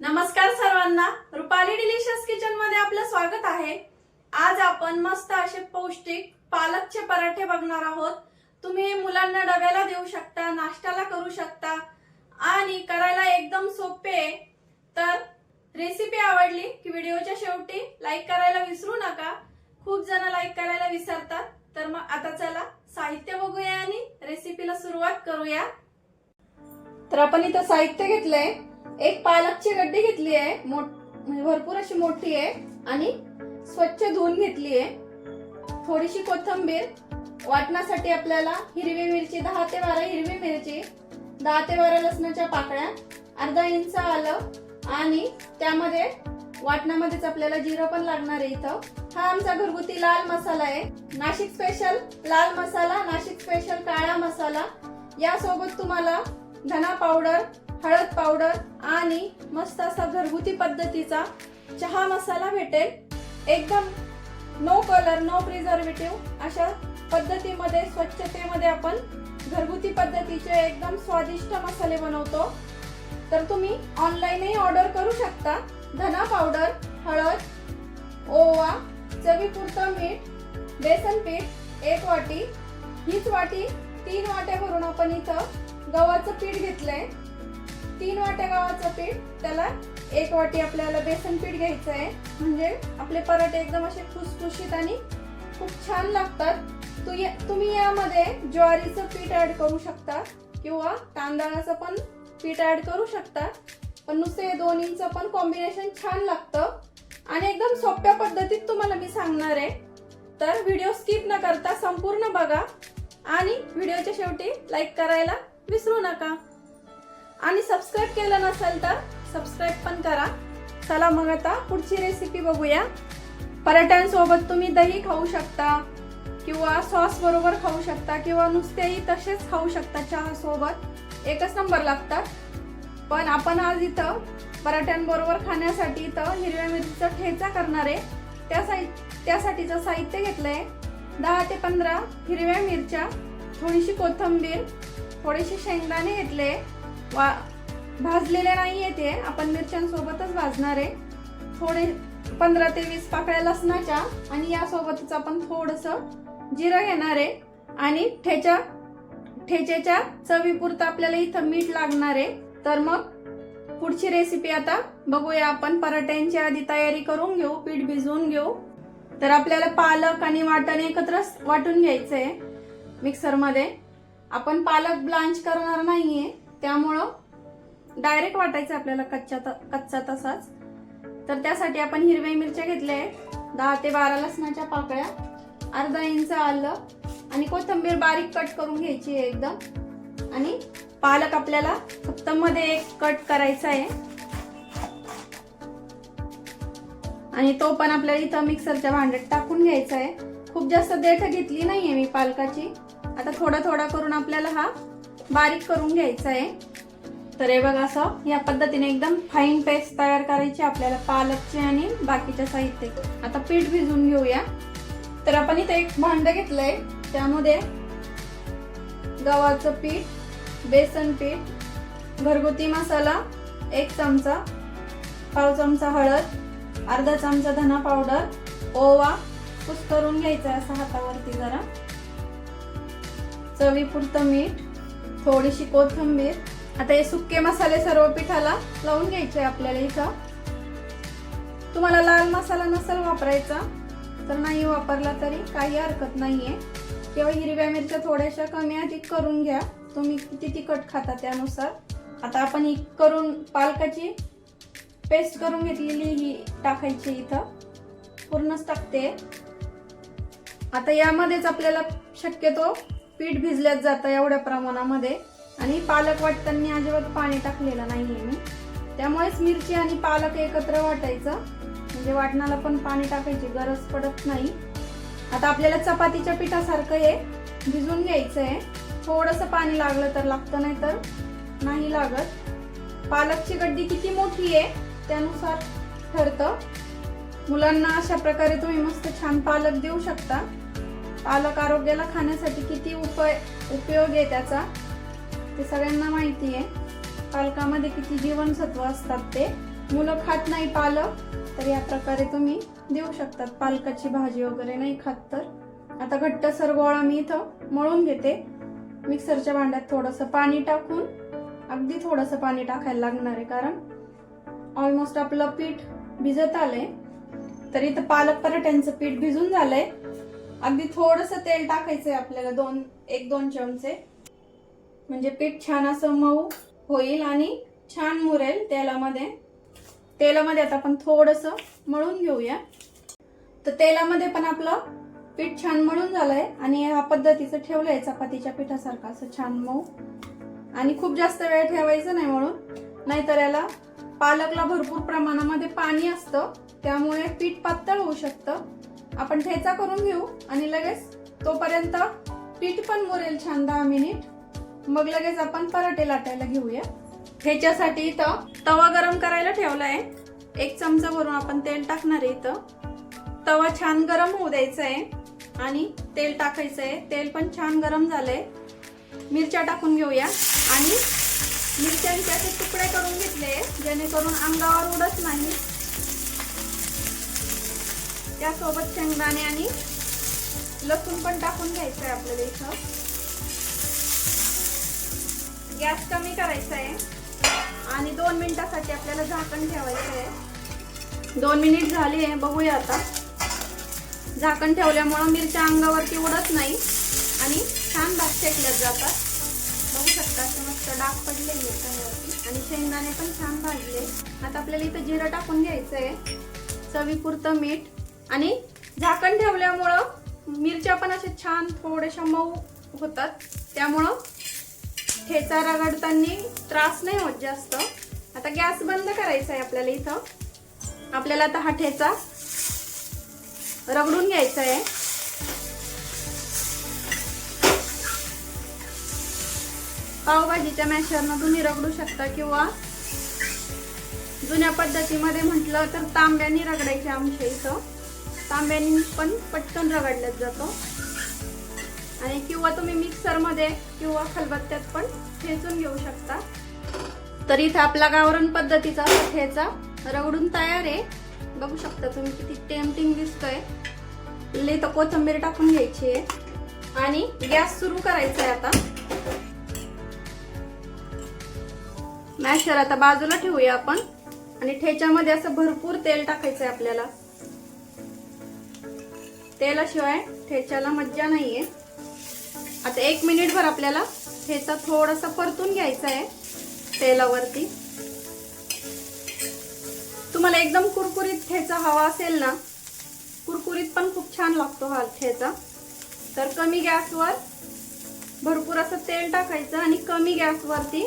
नमस्कार सर्वांना. रुपाली डिलिशियस किचनमध्ये आपलं स्वागत आहे. आज आपण मस्त असे पौष्टिक पालकचे पराठे बघणार आहोत. तुम्ही मुलांना डब्याला देऊ शकता नाश्त्याला करू शकता आणि करायला एकदम सोपे आहे. तर रेसिपी आवडली की व्हिडिओच्या शेवटी लाईक करायला विसरू नका. खूप जण लाईक करायला विसरतात. तर मग आता चला साहित्य बघूया आणि रेसिपीला सुरुवात करूया. तर आपण इथं साहित्य घेतलंय. एक पालकची गड्डी घेतली आहे. मोठ म्हणजे भरपूर अशी मोठी आहे. आणि स्वच्छ धुवून घेतली आहे. थोडीशी कोथिंबीर वाटण्यासाठी आपल्याला हिरवी मिरची दहा ते बारा हिरवी मिरची दहा ते बारा लसणाच्या पाकळ्या अर्धा इंच आलं आणि त्यामध्ये वाटणामध्येच आपल्याला जिरं पण लागणार आहे इथं. हा आमचा घरगुती लाल मसाला आहे. नाशिक स्पेशल लाल मसाला नाशिक स्पेशल काळा मसाला. यासोबत तुम्हाला धना पावडर हळद पावडर आणि मस्त असा घरगुती पद्धतीचा चहा मसाला भेटेल. एकदम नो कलर नो प्रिझर्वेटिव्ह अशा पद्धतीमध्ये स्वच्छतेमध्ये आपण घरगुती पद्धतीचे एकदम स्वादिष्ट मसाले बनवतो. तर तुम्ही ऑनलाईनही ऑर्डर करू शकता. धना पावडर हळद ओवा चवीपुरतं मीठ बेसन पीठ एक वाटी. हीच वाटी तीन वाट्या भरून आपण इथं गव्हाचं पीठ घेतलंय. तीन वाट्या गव्हाचं पीठ त्याला एक वाटी आपल्याला बेसन पीठ घ्यायचं आहे. म्हणजे आपले पराठे एकदम असे खुसखुशीत आणि खूप छान लागतात. तु या- तुम्ही यामध्ये ज्वारीचं पीठ ऍड करू शकता किंवा तांदळाचं पण पीठ ऍड करू शकता. पण नुसते दोन्हीचं पण कॉम्बिनेशन छान लागतं. आणि एकदम सोप्या पद्धतीत तुम्हाला मी सांगणार आहे. तर व्हिडिओ स्किप न करता संपूर्ण बघा. आणि व्हिडिओच्या शेवटी लाईक करायला विसरू नका. आणि सबस्क्राईब केलं नसेल तर सबस्क्राईब पण करा. चला मग आता पुढची रेसिपी बघूया. पराठ्यांसोबत तुम्ही दही खाऊ शकता किंवा सॉस बरोबर खाऊ शकता किंवा नुसतेही तसेच खाऊ शकता चहा सोबत एकच नंबर लागतात. पण आपण आज इथं पराठ्यांबरोबर खाण्यासाठी इथं हिरव्या मिरचीचा ठेचा करणार आहे. त्या साई त्यासाठीचं साहित्य घेतलं आहे दहा ते पंधरा हिरव्या मिरच्या थोडीशी कोथिंबीर थोडेसे शेंगदाणे घेतले. वा भाजलेले नाही येते आपण मिरच्यांसोबतच भाजणार आहे. थोडे पंधरा ते वीस पाकळ्या लसणाच्या आणि यासोबतच आपण थोडस जिरं घेणार आहे. आणि ठेच्या ठेच्याच्या चवीपुरतं आपल्याला इथं मीठ लागणार आहे. तर मग पुढची रेसिपी आता बघूया आपण. पराठ्यांची आधी तयारी करून घेऊ पीठ भिजवून घेऊ. तर आपल्याला पालक आणि वाटण एकत्र वाटून घ्यायचं आहे मिक्सरमध्ये. आपण पालक ब्लांच करणार नाहीये. त्यामुळं डायरेक्ट वाटायचं आपल्याला कच्चा त- कच्चा तसाच. तर त्यासाठी आपण हिरव्या मिरच्या घेतल्या आहे दहा ते बारा लसणाच्या पाकळ्या अर्धा इंच आलं आणि कोथिंबीर बारीक कट करून घ्यायची आहे एकदम. आणि पालक आपल्याला फक्त मध्ये एक कट करायचा आहे. आणि तो पण आपल्याला इथं मिक्सरच्या भांड्यात टाकून घ्यायचा आहे. खूप जास्त देठ घेतली नाहीये मी पालकाची. आता थोडा थोडा करून आपल्याला हा बारीक करून घ्यायचं आहे तर हे बघा असं या पद्धतीने एकदम फाईन पेस्ट तयार करायची आपल्याला पालकची आणि बाकीच्या साहित्य. आता पीठ भिजून घेऊया. तर आपण इथे एक भांड घेतलंय. त्यामध्ये गव्हाचं पीठ बेसन पीठ घरगुती मसाला एक चमचा पाव चमचा हळद अर्धा चमचा धना पावडर ओवा कुस्करून घ्यायचा आहे असं हातावरती जरा. चवीपुरतं मीठ थोडीशी कोथिंबीर आता हे सुके मसाले सर्व पिठाला लावून घ्यायचे आपल्याला इथं. तुम्हाला लाल मसाला नसेल वापरायचा तर नाही वापरला तरी काही हरकत नाहीये. किंवा हिरव्या मिरच्या थोड्याशा कमी अधिक करून घ्या. तुम्ही किती तिखट खाता त्यानुसार. आता आपण ही करून पालकाची पेस्ट करून घेतलेली ही टाकायची इथं. पूर्णच टाकते. आता यामध्येच आपल्याला शक्यतो पीठ भिजल्यात जातं एवढ्या प्रमाणामध्ये. आणि पालक वाटताना अजिबात पाणी टाकलेलं नाहीये. मी त्यामुळेच मिरची आणि पालक एकत्र वाटायचं. म्हणजे वाटणाला पण पाणी टाकायची गरज पडत नाही. आता आपल्याला चपातीच्या पिठासारखं हे भिजून घ्यायचं आहे थोडंसं पाणी लागलं तर लागतं नाही तर नाही लागत. पालकची गड्डी किती मोठी आहे त्यानुसार ठरतं. मुलांना अशा प्रकारे तुम्ही मस्त छान पालक देऊ शकता. पालक आरोग्याला खाण्यासाठी किती उपय उपयोग आहे त्याचा ते सगळ्यांना माहिती आहे. पालकामध्ये किती जीवनसत्व असतात ते. मुलं खात नाही पालक तर या प्रकारे तुम्ही देऊ शकतात. पालकाची भाजी वगैरे नाही खात तर. आता घट्टसर गोळा मी इथं मळून घेते. मिक्सरच्या भांड्यात थोडंसं पाणी टाकून अगदी थोडंसं पाणी टाकायला लागणार आहे कारण ऑलमोस्ट आपलं पीठ भिजत आलंय. तर इथं पालक पराठ्यांचं पीठ भिजून झालंय. अगदी थोडस तेल टाकायचंय आपल्याला दोन एक दोन चमचे. म्हणजे पीठ छान असं मऊ होईल आणि छान मुरेल तेलामध्ये. तेलामध्ये आता आपण थोडस मळून घेऊया. तर तेलामध्ये पण आपलं पीठ छान मळून झालंय आणि ह्या पद्धतीचं ठेवलंय चपातीच्या पिठासारखं असं छान मऊ. आणि खूप जास्त वेळ ठेवायचं नाही म्हणून नाहीतर याला पालकला भरपूर प्रमाणामध्ये पाणी असतं त्यामुळे पीठ पातळ होऊ शकतं. आपण ठेचा करून घेऊ आणि लगेच तोपर्यंत पीठ पण मुरेल छान दहा मिनिट. मग लगेच आपण पराठे लाटायला घेऊया. ठेच्यासाठी इथं तवा गरम करायला ठेवला आहे एक चमचा भरून आपण तेल टाकणार आहे इथं. तवा छान गरम होऊ द्यायचा आहे आणि तेल टाकायचं आहे तेल पण छान गरम झालंय. मिरच्या टाकून घेऊया. आणि मिरच्यांचे असे तुकडे करून घेतले जेणेकरून अंगावर उडत नाही. त्यासोबत शेंगदाणे आणि लसूण पण टाकून घ्यायचं आहे आपल्याला इथं. गॅस कमी करायचा आहे आणि दोन मिनिटासाठी आपल्याला झाकण ठेवायचं आहे दोन मिनिट झाली आहे बघूया आता. झाकण ठेवल्यामुळं मिरच्या अंगावरती उडत नाही. आणि छान भात शेकल्यात जातात. बघू शकता असे मस्त डाग पडले मिरच्यांवरती आणि शेंगदाणे पण छान भाजले. आता आपल्याला इथं जिरं टाकून घ्यायचं आहे चवीपुरतं मीठ. आणि झाकण ठेवल्यामुळं मिरच्या पण अशा छान थोड्याशा मऊ होतात. त्यामुळं ठेचा रगडताना त्रास नाही होत जास्त. आता गॅस बंद करायचा आहे आपल्याला इथं. आपल्याला आता हा ठेचा रगडून घ्यायचा आहे. पावभाजीच्या मॅशरनं तुम्ही रगडू शकता किंवा जुन्या पद्धतीमध्ये म्हटलं तर तांब्यानी रगडायचे आमच्या इथं. तांब्याने पण पटकन रगडल्यात जातो. आणि किंवा तुम्ही मिक्सरमध्ये किंवा खलबत्त्यात पण ठेचून घेऊ शकता. तर इथं आपला गावरण पद्धतीचा ठेचा रगडून तयार आहे. बघू शकता तुम्ही किती टेम्पटिंग दिसतोय. ले तर कोथिंबीर टाकून घ्यायची आहे. आणि गॅस सुरू करायचा आहे आता. मॅशर आता बाजूला ठेवूया आपण. आणि ठेच्यामध्ये असं भरपूर तेल टाकायचं आहे आपल्याला. तेलाशिवाय ठेच्याला मज्जा नाही आहे आता एक मिनिटभर आपल्याला ठेचा थोडासा परतून घ्यायचा आहे तेलावरती. तुम्हाला एकदम कुरकुरीत ठेचा हवा असेल ना कुरकुरीत पण खूप छान लागतो हा ठेचा. तर कमी गॅसवर भरपूर असं तेल टाकायचं आणि कमी गॅसवरती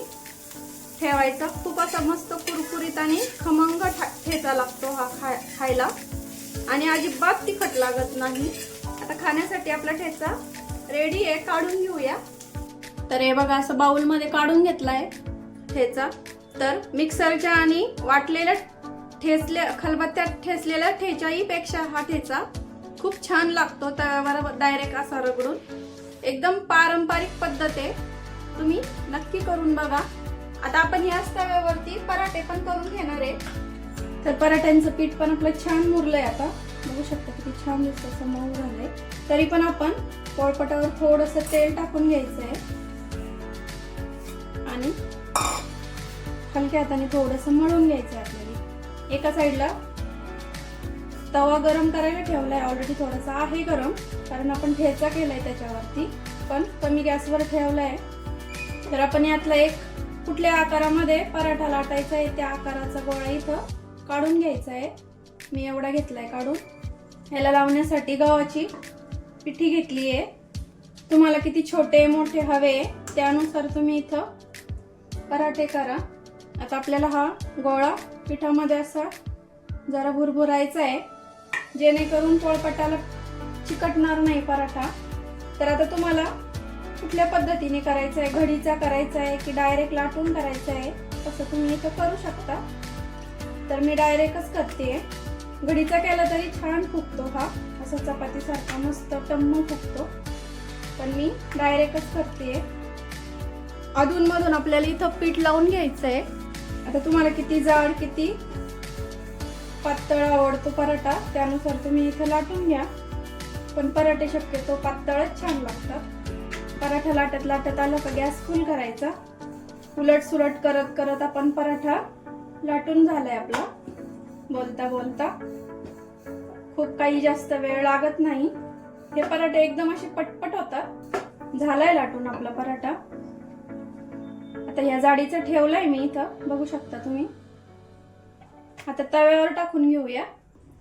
ठेवायचा. खूप असा मस्त कुरकुरीत आणि खमंग ठेचा लागतो हा खाय खायला. आणि अजिबात तिखट लागत नाही. आता खाण्यासाठी आपला ठेचा रेडी आहे काढून घेऊया. तर हे बघा असं बाउलमध्ये काढून घेतलाय ठेचा. तर मिक्सरच्या आणि वाटलेल्या ठेचल्या खलबत्त्यात ठेचलेल्या ठेचाईपेक्षा हा ठेचा खूप छान लागतो. तव्यावर डायरेक्ट असा रगडून. एकदम पारंपरिक पद्धत आहे. तुम्ही नक्की करून बघा. आता आपण याच तव्यावरती पराठे पण करून घेणार आहे. तर पराठ्यांचं पीठ पण आपलं छान मुरलंय आता. बघू शकता किती छान दिसतं असं मऊ झालंय. तरी पण आपण पोळपटावर थोडस तेल टाकून घ्यायचं आहे आणि हलक्या हाताने थोडस मळून घ्यायचं आहे आपल्याला. एका साईडला तवा गरम करायला ठेवलाय. ऑलरेडी थोडासा आहे गरम कारण आपण ठेचा केलाय त्याच्यावरती. पण कमी गॅसवर ठेवलाय. तर आपण यातला एक कुठल्या आकारामध्ये पराठा लाटायचा आहे त्या आकाराचा गोळा इथं. काढून घ्यायचा आहे मी एवढा घेतलाय काढून. ह्याला लावण्यासाठी गव्हाची पिठी घेतली आहे तुम्हाला किती छोटे मोठे हवे त्यानुसार तुम्ही इथं पराठे करा. आता आपल्याला हा गोळा पिठामध्ये असा जरा भुरभुरायचा आहे जेणेकरून पोळपटाला चिकटणार नाही पराठा. तर आता तुम्हाला कुठल्या पद्धतीने करायचं आहे घडीचा करायचा आहे की डायरेक्ट लाटून करायचा आहे तसं तुम्ही इथं करू शकता. तर मी डायरेक्टच करते घडीचा केला तरी छान फुगतो हा. असा चपातीसारखा मस्त टम्म फुगतो. पण मी डायरेक्टच करते अधूनमधून आपल्याला इथं पीठ लावून घ्यायचं आहे आता तुम्हाला किती जाड किती पातळ आवडतो पराठा त्यानुसार तुम्ही इथं लाटून घ्या. पण पराठे शक्यतो पातळच छान लागतात. पराठा लाटत लाटत आलं का गॅस फुल करायचा. उलट सुलट करत करत आपण पराठा लाटून झालाय आपला. बोलता बोलता. खूप काही जास्त वेळ लागत नाही. हे पराठे एकदम असे पटपट होतात. झालाय लाटून आपला पराठा. आता ह्या जाडीचं ठेवलंय मी इथं. बघू शकता तुम्ही. आता तव्यावर टाकून घेऊया.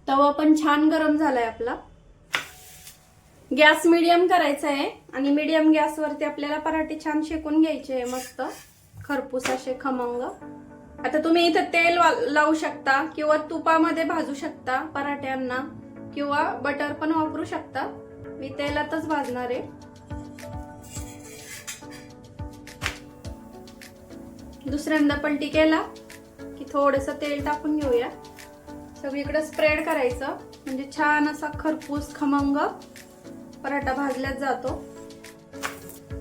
तवा पण छान गरम झालाय आपला. गॅस मिडियम करायचा आहे. आणि मिडियम गॅसवरती आपल्याला पराठे छान शेकून घ्यायचे आहे मस्त. खरपूस असे खमंग. आता तुम्ही इथं तेल वा- लावू शकता किंवा तुपामध्ये भाजू शकता पराठ्यांना किंवा बटर पण वापरू शकता. मी तेलातच भाजणार आहे. दुसऱ्यांदा पलटी केला की थोडस तेल टाकून घेऊया. सगळीकडे स्प्रेड करायचं. म्हणजे छान असा खरपूस खमंग पराठा भाजल्यात जातो.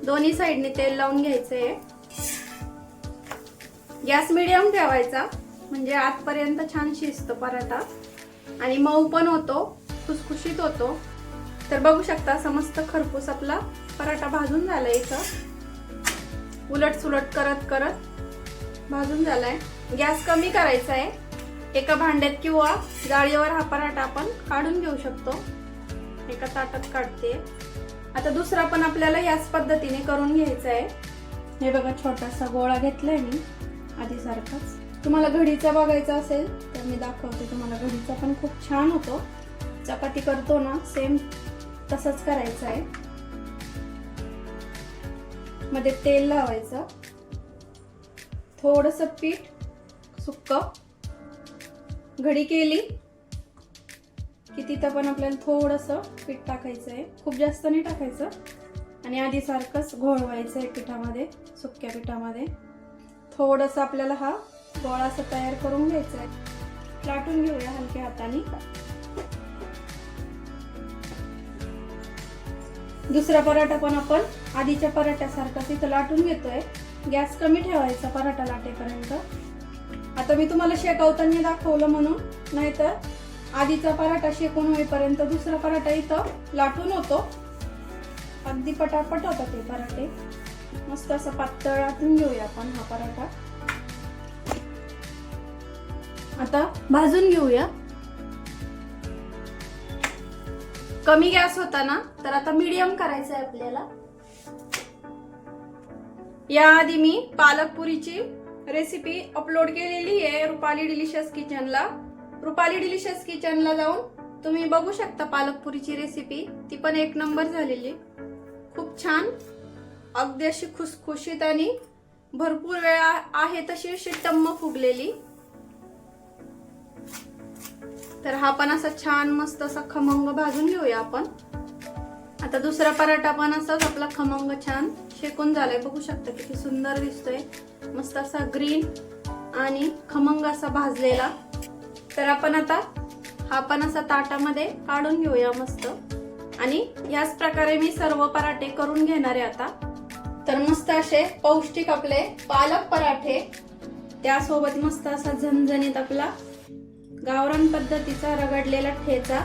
दोन्ही साईडने तेल लावून घ्यायचंय. गॅस मिडियम ठेवायचा. म्हणजे आतपर्यंत छान शिजतो पराठा. आणि मऊ पण होतो खुसखुशीत होतो. तर बघू शकता असं मस्त खरपूस आपला पराठा भाजून झाला इथं. उलट सुलट करत करत भाजून झालाय. गॅस कमी करायचा आहे. एका भांड्यात किंवा जाळीवर हा पराठा आपण काढून घेऊ शकतो. एका ताटात काढते. आता दुसरा पण आपल्याला याच पद्धतीने करून घ्यायचा आहे. हे बघा छोटासा गोळा घेतलाय मी. आधी सारखाच तुम्हाला घडीचा बघायचा असेल तर मी दाखवते तुम्हाला. घडीचा पण खूप छान होतो. चपाती करतो ना सेम तसंच करायचं आहे. मध्ये तेल लावायचं. थोडस पीठ सुक्क. घडी केली की तिथं पण आपल्याला थोडंसं पीठ टाकायचं आहे. खूप जास्त नाही टाकायचं. आणि आधी सारखंच घोळवायचं आहे पिठामध्ये सुक्या पिठामध्ये. थोडंसं आपल्याला हा गोळा असा तयार करून घ्यायचा आहे लाटून घेऊया हलक्या हाताने. दुसरा पराठा पण आपण आधीच्या पराठ्यासारखा तिथं लाटून घेतोय. गॅस कमी ठेवायचा पराठा लाटेपर्यंत. आता मी तुम्हाला शेकवताना दाखवलं म्हणून नाहीतर आधीचा पराठा शेकून होईपर्यंत दुसरा पराठा इथं लाटून होतो. अगदी पटापट होता ते पराठे. मस्त असं पातळ घेऊया आपण हा पराठा. आता भाजून घेऊया. कमी गॅस होता ना तर आता मीडियम करायचं आहे आपल्याला. याआधी मी पालकपुरीची रेसिपी अपलोड केलेली आहे रुपाली डिलिशियस किचनला रुपाली डिलिशियस किचनला जाऊन तुम्ही बघू शकता पालकपुरीची रेसिपी ती पण एक नंबर झालेली. खूप छान. अगदी अशी खुसखुशीत आणि भरपूर वेळा आहे तशी अशी टम्म फुगलेली. तर हा पण असा छान मस्त असा खमंग भाजून घेऊया आपण. आता दुसरा पराठा पण असाच आपला खमंग छान शेकून झालाय. बघू शकता किती सुंदर दिसतोय. मस्त असा ग्रीन आणि खमंग असा भाजलेला. तर आपण आता हा पण असा ताटामध्ये काढून घेऊया मस्त. आणि याच प्रकारे मी सर्व पराठे करून घेणार आहे आता. तर मस्त असे पौष्टिक आपले पालक पराठे. त्यासोबत मस्त असा झणझणीत आपला गावरान पद्धतीचा रगडलेला ठेचा.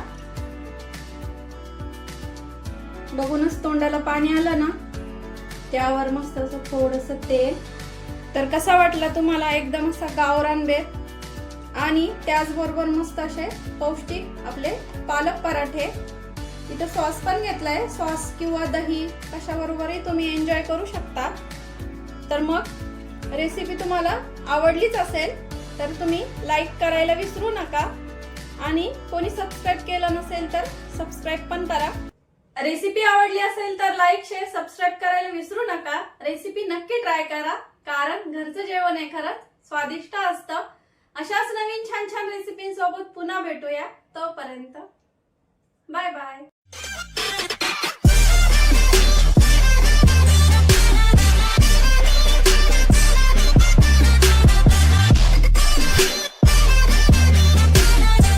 बघूनच तोंडाला पाणी आलं ना? त्यावर मस्त असं थोडस तेल. तर कसा वाटला तुम्हाला एकदम असा गावरान बेत? आणि त्याचबरोबर मस्त असे पौष्टिक आपले पालक पराठे. इथं सॉस पण घेतलाय. सॉस किंवा दही कशाबरोबरही तुम्ही एन्जॉय करू शकता. तर मग रेसिपी तुम्हाला आवडलीच असेल तर तुम्ही लाईक करायला विसरू नका. आणि कोणी सबस्क्राईब केलं नसेल तर सबस्क्राईब पण करा. रेसिपी आवडली असेल तर लाईक शेअर सबस्क्राईब करायला विसरू नका. रेसिपी नक्की ट्राय करा. कारण घरचं जेवण आहे खरंच स्वादिष्ट असतं. अशाच नवीन छान छान रेसिपींसोबत पुन्हा भेटूया. तोपर्यंत बाय बाय